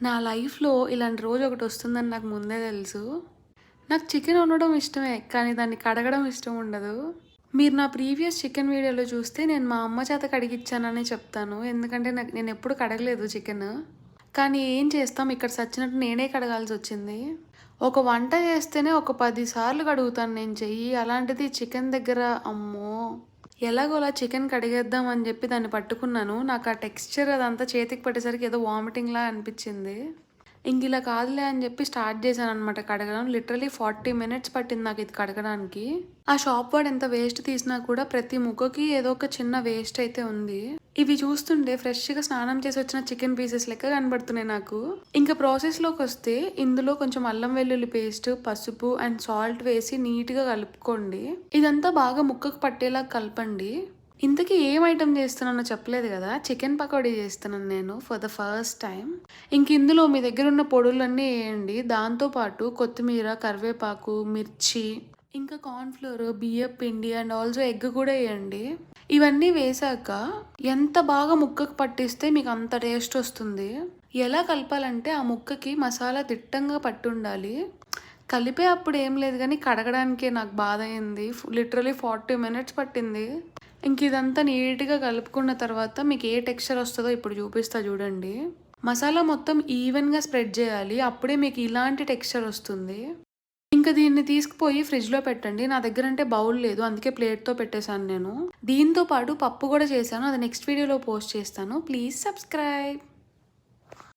నా లైఫ్‌లో ఇలాంటి రోజు ఒకటి వస్తుందని నాకు ముందే తెలుసు. నాకు చికెన్ వండడం ఇష్టమే. కానీ దాన్ని కడగడం ఇష్టం ఉండదు. మీరు నా ప్రీవియస్ చికెన్ వీడియోలో చూస్తే నేను మా అమ్మ చేత కడిగిచ్చాననే చెప్తాను. ఎందుకంటే నాకు నేను ఎప్పుడు కడగలేదు చికెన్ కానీ ఏం చేస్తాం ఇక్కడ సచ్చినట్టు నేనే కడగాల్సి వచ్చింది ఒక వంట చేస్తేనే ఒక 10 సార్లు కడుగుతాను నేను చెయ్యి. అలాంటిది చికెన్ దగ్గర అమ్మో! ఎలాగోలా చికెన్ కడిగేద్దాం అని చెప్పి దాన్ని పట్టుకున్నాను. నాకు ఆ టెక్స్చర్ అదంతా చేతికి పట్టేసరికి ఏదో వామిటింగ్‌లా అనిపించింది ఇంక ఇలా కాదులే అని చెప్పి స్టార్ట్ చేశాను అనమాట కడగడం. లిటరలీ ఫార్టీ మినిట్స్ పట్టింది నాకు ఇది కడగడానికి. ఆ షాప్ వాడు ఎంత వేస్ట్ తీసినా కూడా ప్రతి ముక్కకి ఏదో ఒక చిన్న వేస్ట్ అయితే ఉంది. ఇవి చూస్తుంటే ఫ్రెష్‌గా స్నానం చేసి వచ్చిన చికెన్ పీసెస్ లెక్క కనబడుతున్నాయి నాకు. ఇంకా ప్రాసెస్లోకి వస్తే ఇందులో కొంచెం అల్లం వెల్లుల్లి పేస్ట్, పసుపు అండ్ సాల్ట్ వేసి నీట్‌గా కలుపుకోండి. ఇదంతా బాగా ముక్కకు పట్టేలా కలపండి. ఇంతకీ ఏం ఐటమ్ చేస్తున్నానో చెప్పలేదు కదా! చికెన్ పకోడీ చేస్తున్నాను నేను ఫర్ ద ఫస్ట్ టైం ఇంక ఇందులో మీ దగ్గర ఉన్న పొడులన్నీ వేయండి దాంతోపాటు కొత్తిమీర, కరివేపాకు, మిర్చి, ఇంకా కార్న్ ఫ్లోర్, పిండి అండ్ ఆల్సో ఎగ్ కూడా వేయండి ఇవన్నీ వేశాక ఎంత బాగా ముక్కకు పట్టిస్తే మీకు అంత టేస్ట్ వస్తుంది. ఎలా కలపాలంటే ఆ ముక్కకి మసాలా దిట్టంగా పట్టుండాలి. కలిపే అప్పుడు ఏం లేదు కానీ కడగడానికే నాకు బాధ అయింది. లిటరలీ ఫార్టీ మినిట్స్ పట్టింది. ఇంక ఇదంతా నీట్‌గా కలుపుకున్న తర్వాత మీకు ఏ టెక్స్చర్ వస్తుందో ఇప్పుడు చూపిస్తా చూడండి. మసాలా మొత్తం ఈవెన్‌గా స్ప్రెడ్ చేయాలి. అప్పుడే మీకు ఇలాంటి టెక్స్చర్ వస్తుంది. ఇంకా దీన్ని తీసుకుపోయి ఫ్రిడ్జ్‌లో పెట్టండి. నా దగ్గర అంటే బౌల్ లేదు. అందుకే ప్లేట్‌తో పెట్టేశాను నేను. దీంతో పాటు పప్పు కూడా చేశాను. అది నెక్స్ట్ వీడియోలో పోస్ట్ చేస్తాను. Please subscribe.